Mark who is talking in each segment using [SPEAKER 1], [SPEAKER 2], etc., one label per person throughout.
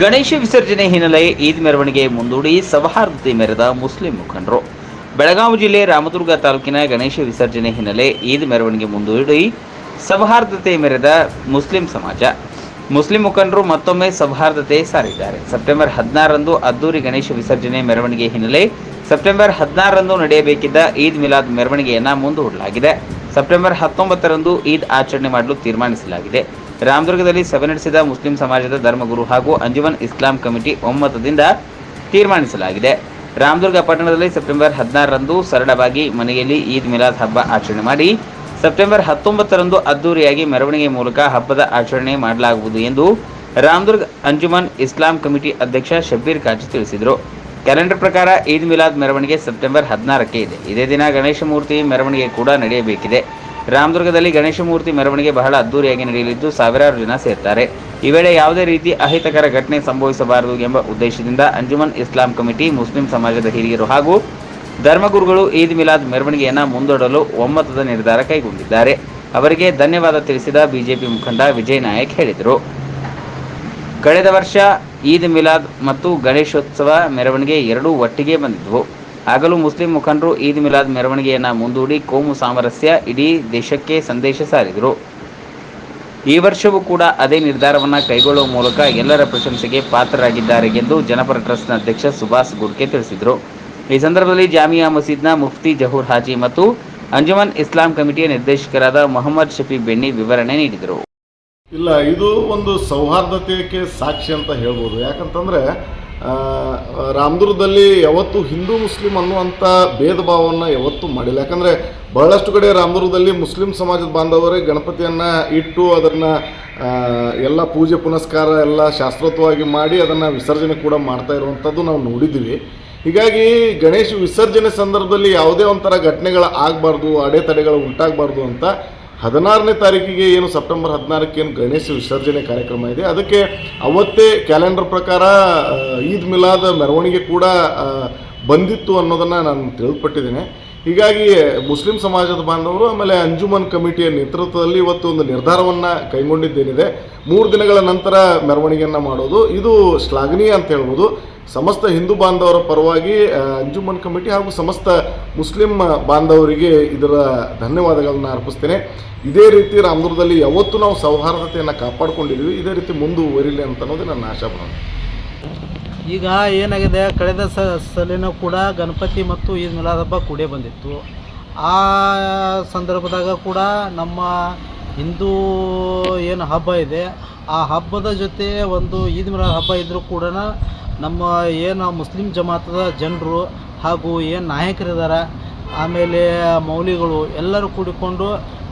[SPEAKER 1] ಗಣೇಶ ವಿಸರ್ಜನೆ ಹಿನ್ನೆಲೆ ಈದ್ ಮೆರವಣಿಗೆ ಮುಂದೂಡಿ ಸೌಹಾರ್ದತೆ ಮೆರೆದ ಮುಸ್ಲಿಂ ಮುಖಂಡರು. ಬೆಳಗಾವಿ ಜಿಲ್ಲೆ ರಾಮದುರ್ಗ ತಾಲೂಕಿನ ಗಣೇಶ ವಿಸರ್ಜನೆ ಹಿನ್ನೆಲೆ ಈದ್ ಮೆರವಣಿಗೆ ಮುಂದೂಡಿ ಸೌಹಾರ್ದತೆ ಮೆರೆದ ಮುಸ್ಲಿಂ ಸಮಾಜ. ಮುಸ್ಲಿಂ ಮುಖಂಡರು ಮತ್ತೊಮ್ಮೆ ಸೌಹಾರ್ದತೆ ಸಾರಿದ್ದಾರೆ. ಸೆಪ್ಟೆಂಬರ್ ಹದಿನಾರರಂದು ಅದ್ದೂರಿ ಗಣೇಶ ವಿಸರ್ಜನೆ ಮೆರವಣಿಗೆ ಹಿನ್ನೆಲೆ ಸೆಪ್ಟೆಂಬರ್ ಹದಿನಾರರಂದು ನಡೆಯಬೇಕಿದ್ದ ಈದ್ ಮಿಲಾದ್ ಮೆರವಣಿಗೆಯನ್ನು ಮುಂದೂಡಲಾಗಿದೆ. ಸೆಪ್ಟೆಂಬರ್ ಹತ್ತೊಂಬತ್ತರಂದು ಈದ್ ಆಚರಣೆ ಮಾಡಲು ತೀರ್ಮಾನಿಸಲಾಗಿದೆ. ರಾಮದುರ್ಗದಲ್ಲಿ ಸಭೆ ನಡೆಸಿದ ಮುಸ್ಲಿಂ ಸಮಾಜದ ಧರ್ಮಗುರು ಹಾಗೂ ಅಂಜುಮನ್ ಇಸ್ಲಾಂ ಕಮಿಟಿ ಒಮ್ಮತದಿಂದ ತೀರ್ಮಾನಿಸಲಾಗಿದೆ. ರಾಮದುರ್ಗ ಪಟ್ಟಣದಲ್ಲಿ ಸೆಪ್ಟೆಂಬರ್ ಹದಿನಾರರಂದು ಸರಳವಾಗಿ ಮನೆಯಲ್ಲಿ ಈದ್ ಮಿಲಾದ್ ಹಬ್ಬ ಆಚರಣೆ ಮಾಡಿ, ಸೆಪ್ಟೆಂಬರ್ ಹತ್ತೊಂಬತ್ತರಂದು ಅದ್ದೂರಿಯಾಗಿ ಮೆರವಣಿಗೆ ಮೂಲಕ ಹಬ್ಬದ ಆಚರಣೆ ಮಾಡಲಾಗುವುದು ಎಂದು ರಾಮದುರ್ಗ ಅಂಜುಮನ್ ಇಸ್ಲಾಂ ಕಮಿಟಿ ಅಧ್ಯಕ್ಷ ಶಬ್ಬೀರ್ ಕಾಜಿ ತಿಳಿಸಿದರು. ಕ್ಯಾಲೆಂಡರ್ ಪ್ರಕಾರ ಈದ್ ಮಿಲಾದ್ ಮೆರವಣಿಗೆ ಸೆಪ್ಟೆಂಬರ್ ಹದಿನಾರಕ್ಕೆ ಇದೆ. ಇದೇ ದಿನ ಗಣೇಶ ಮೂರ್ತಿ ಮೆರವಣಿಗೆ ಕೂಡ ನಡೆಯಬೇಕಿದೆ. ರಾಮದುರ್ಗದಲ್ಲಿ ಗಣೇಶ ಮೂರ್ತಿ ಮೆರವಣಿಗೆ ಬಹಳ ಅದ್ದೂರಿಯಾಗಿ ನಡೆಯಲಿದ್ದು ಸಾವಿರಾರು ಜನ ಸೇರ್ತಾರೆ. ಈ ವೇಳೆ ಯಾವುದೇ ರೀತಿ ಅಹಿತಕರ ಘಟನೆ ಸಂಭವಿಸಬಾರದು ಎಂಬ ಉದ್ದೇಶದಿಂದ ಅಂಜುಮನ್ ಇಸ್ಲಾಂ ಕಮಿಟಿ, ಮುಸ್ಲಿಂ ಸಮಾಜದ ಹಿರಿಯರು ಹಾಗೂ ಧರ್ಮಗುರುಗಳು ಈದ್ ಮಿಲಾದ್ ಮೆರವಣಿಗೆಯನ್ನು ಮುಂದೂಡಲು ಒಮ್ಮತದ ನಿರ್ಧಾರ ಕೈಗೊಂಡಿದ್ದಾರೆ. ಅವರಿಗೆ ಧನ್ಯವಾದ ತಿಳಿಸಿದ ಬಿಜೆಪಿ ಮುಖಂಡ ವಿಜಯ್ ನಾಯಕ್ ಹೇಳಿದರು. ಕಳೆದ ವರ್ಷ ಈದ್ ಮಿಲಾದ್ ಮತ್ತು ಗಣೇಶೋತ್ಸವ ಮೆರವಣಿಗೆ ಎರಡೂ ಒಟ್ಟಿಗೆ ಬಂದಿದ್ವು. ಆಗಲೂ ಮುಸ್ಲಿಂ ಮುಖಂಡರು ಈದ್ ಮಿಲಾದ್ ಮೆರವಣಿಗೆಯನ್ನ ಮುಂದೂಡಿ ಕೋಮು ಸಾಮರಸ್ಯ ಇಡೀ ದೇಶಕ್ಕೆ ಸಂದೇಶ ಸಾರಿದರು. ಈ ವರ್ಷವೂ ಕೂಡ ಅದೇ ನಿರ್ಧಾರವನ್ನ ಕೈಗೊಳ್ಳುವ ಮೂಲಕ ಎಲ್ಲರ ಪ್ರಶಂಸೆಗೆ ಪಾತ್ರರಾಗಿದ್ದಾರೆ ಎಂದು ಜನಪರ ಟ್ರಸ್ಟ್ನ ಅಧ್ಯಕ್ಷ ಸುಭಾಷ್ ಗುರ್ಕೆ ತಿಳಿಸಿದರು. ಈ ಸಂದರ್ಭದಲ್ಲಿ ಜಾಮಿಯಾ ಮಸೀದ್ನ ಮುಫ್ತಿ ಜಹೂರ್ ಹಾಜಿ ಮತ್ತು ಅಂಜುಮನ್ ಇಸ್ಲಾಂ ಕಮಿಟಿಯ ನಿರ್ದೇಶಕರಾದ ಮೊಹಮ್ಮದ್ ಶಫಿ ಬೆನ್ನಿ ವಿವರಣೆ ನೀಡಿದರು.
[SPEAKER 2] ಇಲ್ಲ, ಇದು ಒಂದು ಸೌಹಾರ್ದತೆಗೆ ಸಾಕ್ಷಿ ಅಂತ ಹೇಳ್ಬೋದು. ಯಾಕಂತಂದರೆ ರಾಮದುರ್ಗದಲ್ಲಿ ಯಾವತ್ತು ಹಿಂದೂ ಮುಸ್ಲಿಂ ಅನ್ನುವಂಥ ಭೇದ ಭಾವವನ್ನು ಯಾವತ್ತೂ ಮಾಡಿಲ್ಲ. ಯಾಕಂದರೆ ಬಹಳಷ್ಟು ಕಡೆ ರಾಮದುರ್ಗದಲ್ಲಿ ಮುಸ್ಲಿಂ ಸಮಾಜದ ಬಾಂಧವರೇ ಗಣಪತಿಯನ್ನು ಇಟ್ಟು ಅದನ್ನು ಎಲ್ಲ ಪೂಜೆ ಪುನಸ್ಕಾರ ಎಲ್ಲ ಶಾಸ್ತ್ರೋತವಾಗಿ ಮಾಡಿ ಅದನ್ನು ವಿಸರ್ಜನೆ ಕೂಡ ಮಾಡ್ತಾ ಇರುವಂಥದ್ದು ನಾವು ನೋಡಿದ್ದೀವಿ. ಹೀಗಾಗಿ ಗಣೇಶ ವಿಸರ್ಜನೆ ಸಂದರ್ಭದಲ್ಲಿ ಯಾವುದೇ ಒಂಥರ ಘಟನೆಗಳು ಆಗಬಾರ್ದು, ಅಡೆತಡೆಗಳು ಉಂಟಾಗಬಾರ್ದು ಅಂತ ಹದಿನಾರನೇ ತಾರೀಕಿಗೆ ಏನು ಸೆಪ್ಟೆಂಬರ್ ಹದಿನಾರಕ್ಕೆ ಏನು ಗಣೇಶ ವಿಸರ್ಜನೆ ಕಾರ್ಯಕ್ರಮ ಇದೆ. ಅದಕ್ಕೆ ಅವತ್ತೇ ಕ್ಯಾಲೆಂಡರ್ ಪ್ರಕಾರ ಈದ್ ಮಿಲಾದ ಮೆರವಣಿಗೆ ಕೂಡ ಬಂದಿತ್ತು ಅನ್ನೋದನ್ನು ನಾನು ತಿಳಿದುಪಟ್ಟಿದ್ದೇನೆ. ಹೀಗಾಗಿ ಮುಸ್ಲಿಂ ಸಮಾಜದ ಬಾಂಧವರು, ಆಮೇಲೆ ಅಂಜುಮನ್ ಕಮಿಟಿಯ ನೇತೃತ್ವದಲ್ಲಿ ಇವತ್ತು ಒಂದು ನಿರ್ಧಾರವನ್ನು ಕೈಗೊಂಡಿದ್ದೇನಿದೆ. ಮೂರು ದಿನಗಳ ನಂತರ ಮೆರವಣಿಗೆಯನ್ನು ಮಾಡೋದು. ಇದು ಶ್ಲಾಘನೀಯ ಅಂತ ಹೇಳ್ಬೋದು. ಸಮಸ್ತ ಹಿಂದೂ ಬಾಂಧವರ ಪರವಾಗಿ ಅಂಜುಮನ್ ಕಮಿಟಿ ಹಾಗೂ ಸಮಸ್ತ ಮುಸ್ಲಿಂ ಬಾಂಧವರಿಗೆ ಇದರ ಧನ್ಯವಾದಗಳನ್ನು ಅರ್ಪಿಸ್ತೇನೆ. ಇದೇ ರೀತಿ ರಾಮದುರ್ಗದಲ್ಲಿ ಯಾವತ್ತೂ ನಾವು ಸೌಹಾರ್ದತೆಯನ್ನು ಕಾಪಾಡ್ಕೊಂಡಿದ್ದೀವಿ ಇದೇ ರೀತಿ ಮುಂದುವರಿಲಿ ಅಂತ ಅನ್ನೋದು ನನ್ನ ಆಶಾಭಾವನೆ.
[SPEAKER 3] ಈಗ ಏನಾಗಿದೆ, ಕಳೆದ ಸ, ಸಲಿನೂ ಕೂಡ ಗಣಪತಿ ಮತ್ತು ಈದ್ ಮಿಲಾದ್ ಹಬ್ಬ ಕೂಡೇ ಬಂದಿತ್ತು. ಆ ಸಂದರ್ಭದಾಗ ಕೂಡ ನಮ್ಮ ಹಿಂದೂ ಏನು ಹಬ್ಬ ಇದೆ, ಆ ಹಬ್ಬದ ಜೊತೆ ಒಂದು ಈದ್ ಮಿಲಾದ್ ಹಬ್ಬ ಇದ್ದರೂ ಕೂಡ ನಮ್ಮ ಏನು ಮುಸ್ಲಿಂ ಜಮಾತದ ಜನರು ಹಾಗೂ ಏನು ನಾಯಕರಿದ್ದಾರೆ ಆಮೇಲೆ ಮೌಲಿಗಳು ಎಲ್ಲರೂ ಕೂಡಿಕೊಂಡು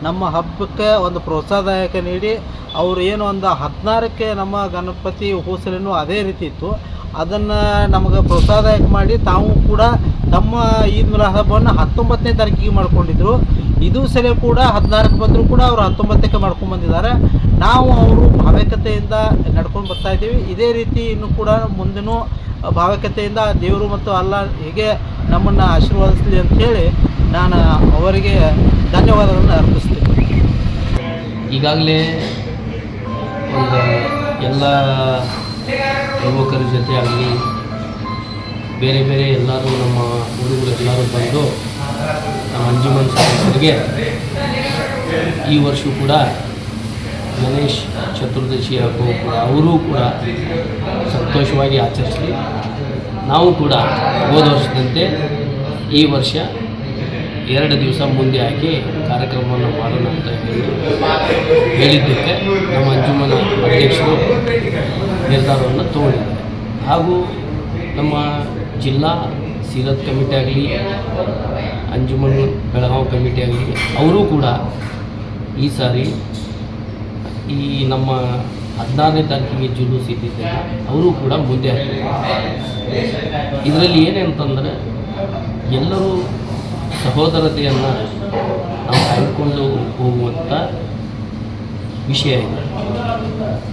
[SPEAKER 3] ನಮ್ಮ ಹಬ್ಬಕ್ಕೆ ಒಂದು ಪ್ರೋತ್ಸಾಹದಾಯಕ ನೀಡಿ, ಅವರು ಏನು ಒಂದು ಹದಿನಾರಕ್ಕೆ ನಮ್ಮ ಗಣಪತಿ ಹೂಸಲಿನೂ ಅದೇ ರೀತಿ ಇತ್ತು. ಅದನ್ನು ನಮಗೆ ಪ್ರೋತ್ಸಾಹದಾಯಕ ಮಾಡಿ ತಾವು ಕೂಡ ತಮ್ಮ ಈದ್ ಮಿಲಾ ಹಬ್ಬವನ್ನು ಹತ್ತೊಂಬತ್ತನೇ ತಾರೀಕಿಗೆ ಮಾಡ್ಕೊಂಡಿದ್ರು. ಇದು ಸರಿ ಕೂಡ ಹದಿನಾರಕ್ಕೆ ಬಂದರೂ ಕೂಡ ಅವರು ಹತ್ತೊಂಬತ್ತಕ್ಕೆ ಮಾಡ್ಕೊಂಡು ಬಂದಿದ್ದಾರೆ. ನಾವು ಅವರು ಭಾವೈಕ್ಯತೆಯಿಂದ ನಡ್ಕೊಂಡು ಬರ್ತಾ ಇದ್ದೀವಿ. ಇದೇ ರೀತಿ ಇನ್ನು ಕೂಡ ಮುಂದೆನೂ ಭಾವೈಕ್ಯತೆಯಿಂದ ದೇವರು ಮತ್ತು ಅಲ್ಲ ಹೇಗೆ ನಮ್ಮನ್ನು ಆಶೀರ್ವಾದಿಸಲಿ ಅಂತೇಳಿ ನಾನು ಅವರಿಗೆ ಧನ್ಯವಾದಗಳನ್ನು ಅರ್ಪಿಸ್ತೀನಿ.
[SPEAKER 4] ಈಗಾಗಲೇ ಒಂದು ಎಲ್ಲ ಯುವಕರ ಜೊತೆ ಆಗಲಿ ಬೇರೆ ಬೇರೆ ಎಲ್ಲರೂ ನಮ್ಮ ಹುಡುಗರು ಎಲ್ಲರೂ ಬಂದು ನಮ್ಮ ಅಂಜುಮನ್ ಸದಸ್ಯರಿಗೆ ಈ ವರ್ಷ ಕೂಡ ಗಣೇಶ್ ಚತುರ್ದಶಿ ಹಾಗೂ ಕೂಡ ಅವರೂ ಕೂಡ ಸಂತೋಷವಾಗಿ ಆಚರಿಸಲಿ. ನಾವು ಕೂಡ ಹೋದ ವರ್ಷದಂತೆ ಈ ವರ್ಷ ಎರಡು ದಿವಸ ಮುಂದೆ ಹಾಕಿ ಕಾರ್ಯಕ್ರಮವನ್ನು ಮಾಡೋಣ ಅಂತ ಹೇಳಿ ಹೇಳಿದ್ದಕ್ಕೆ ನಮ್ಮ ಅಂಜುಮನ ಅಧ್ಯಕ್ಷರು ನಿರ್ಧಾರವನ್ನು ತಗೊಂಡಿದ್ದಾರೆ. ಹಾಗೂ ನಮ್ಮ ಜಿಲ್ಲಾ ಸೀರತ್ ಕಮಿಟಿ ಆಗಲಿ, ಅಂಜುಮನ್ ಬೆಳಗಾವಿ ಕಮಿಟಿ ಆಗಲಿ, ಅವರೂ ಕೂಡ ಈ ಸಾರಿ ಈ ನಮ್ಮ ಹದಿನಾರನೇ ತಾರೀಕಿಗೆ ಜುಲೂಸ್ ಇದ್ದಿದ್ದೆಲ್ಲ ಅವರು ಕೂಡ ಮುಂದೆ ಹಾಕಿದ್ದಾರೆ ಇದರಲ್ಲಿ ಏನಂತಂದರೆ ಎಲ್ಲರೂ ಸಹೋದರತೆಯನ್ನು ನಾವು ಕಳ್ಕೊಂಡು ಹೋಗುವಂಥ ವಿಷಯ ಇದೆ.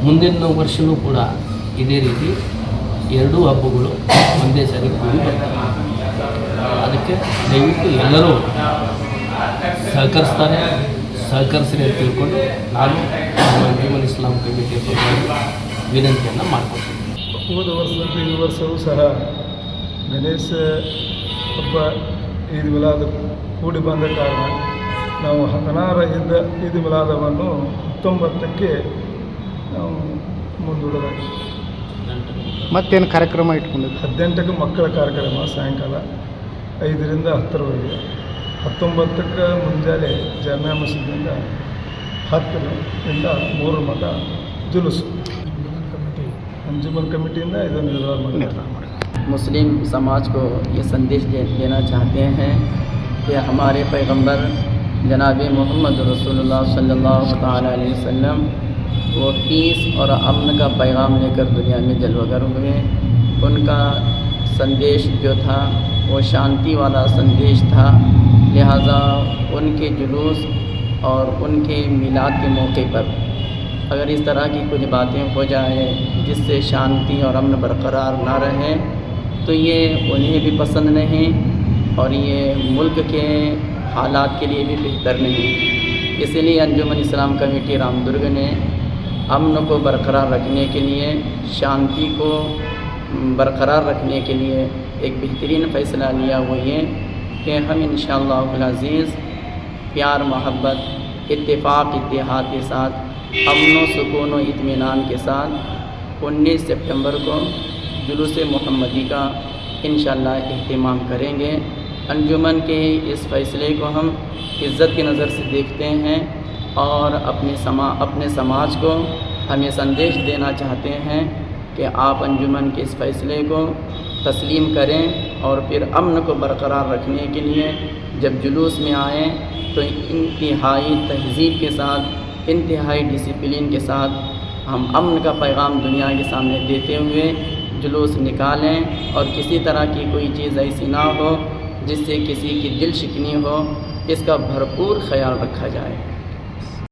[SPEAKER 4] ಮುಂದಿನ ವರ್ಷವೂ ಕೂಡ ಇದೇ ರೀತಿ ಎರಡೂ ಹಬ್ಬಗಳು ಒಂದೇ ಸರಿ ಕೂಡಿ ಅದಕ್ಕೆ ದಯವಿಟ್ಟು ಎಲ್ಲರೂ ಸಹಕರಿಸ್ತಾರೆ. ಸಹಕರಿಸ್ರಿ ಅಂತ ತಿಳ್ಕೊಂಡು ನಾನು ಅಂಜುಮನ್ ಇಸ್ಲಾಂ ಕಮಿಟಿಯ ವಿನಂತಿಯನ್ನು ಮಾಡ್ಕೊಳ್ತೀನಿ.
[SPEAKER 5] ಹೋದ ವರ್ಷದಂತೆ ಈ ವರ್ಷವೂ ಸಹ ಗಣೇಶ ಹಬ್ಬ ಈದ್ ಮಿಲಾದ್ ಕೂಡಿ ಬಂದ ಕಾರಣ ನಾವು ಹದಿನಾರರಿಂದ ಈದ್ ಮಿಲಾದವನ್ನು ಹತ್ತೊಂಬತ್ತಕ್ಕೆ ನಾವು ಮುಂದೂಡಬೇಕು
[SPEAKER 6] ಮತ್ತೇನು ಕಾರ್ಯಕ್ರಮ ಇಟ್ಕೊಂಡಿದ್ದು
[SPEAKER 5] ಹದಿನೆಂಟಕ್ಕೆ ಮಕ್ಕಳ ಕಾರ್ಯಕ್ರಮ ಸಾಯಂಕಾಲ ಐದರಿಂದ ಹತ್ತರವರೆಗೆ. ಹತ್ತೊಂಬತ್ತಕ್ಕೆ ಮುಂಜಾನೆ ಜಾಮ್ಯಾ ಮಸೀದಿಯಿಂದ ಹತ್ತರಿಂದ ಮೂರು ಮಠ ಜುಲುಸು. ಅಂಜುಮನ್ ಕಮಿಟಿಯಿಂದ ಇದನ್ನು ನಿರ್ಧಾರ ಮಾಡಿ
[SPEAKER 6] ನಿರ್ಧಾರ ಮಾಡಿ
[SPEAKER 7] مسلم سماج کو یہ سندیش دینا چاہتے ہیں کہ ہمارے پیغمبر جناب محمد رسول اللہ صلی اللہ تعالیٰ علیہ وسلم وہ پیس اور امن کا پیغام لے کر دنیا میں جلوگر ہوئے۔ ان کا سندیش جو تھا، وہ شانتی والا سندیش تھا۔ لہٰذا ان کے جلوس اور ان کے میلاد کے موقع پر اگر اس طرح کی کچھ باتیں ہو جائیں جس سے شانتی اور امن برقرار نہ رہیں تو یہ انہیں بھی پسند نہیں اور یہ ملک کے حالات کے لیے بھی بہتر نہیں۔ اسی لیے انجمن اسلام کمیٹی رام درگ نے امن کو برقرار رکھنے کے لیے، شانتی کو برقرار رکھنے کے لیے ایک بہترین فیصلہ لیا۔ وہ یہ کہ ہم انشاءاللہ العزیز پیار، محبت، اتفاق، اتحاد کے ساتھ، امن و سکون و اطمینان کے ساتھ انیس سپٹمبر کو جلوس محمدی کا انشاءاللہ اہتمام کریں گے۔ انجمن کے اس فیصلے کو ہم عزت کی نظر سے دیکھتے ہیں اور اپنے سما، اپنے سماج کو ہم یہ سندیش دینا چاہتے ہیں کہ آپ انجمن کے اس فیصلے کو تسلیم کریں اور پھر امن کو برقرار رکھنے کے لیے جب جلوس میں آئیں تو انتہائی تہذیب کے ساتھ، انتہائی ڈسپلین کے ساتھ ہم امن کا پیغام دنیا کے سامنے دیتے ہوئے جلوس نکالیں اور کسی طرح کی کوئی چیز ایسی نہ ہو جس سے کسی کی دل شکنی ہو، اس کا بھرپور خیال رکھا جائے۔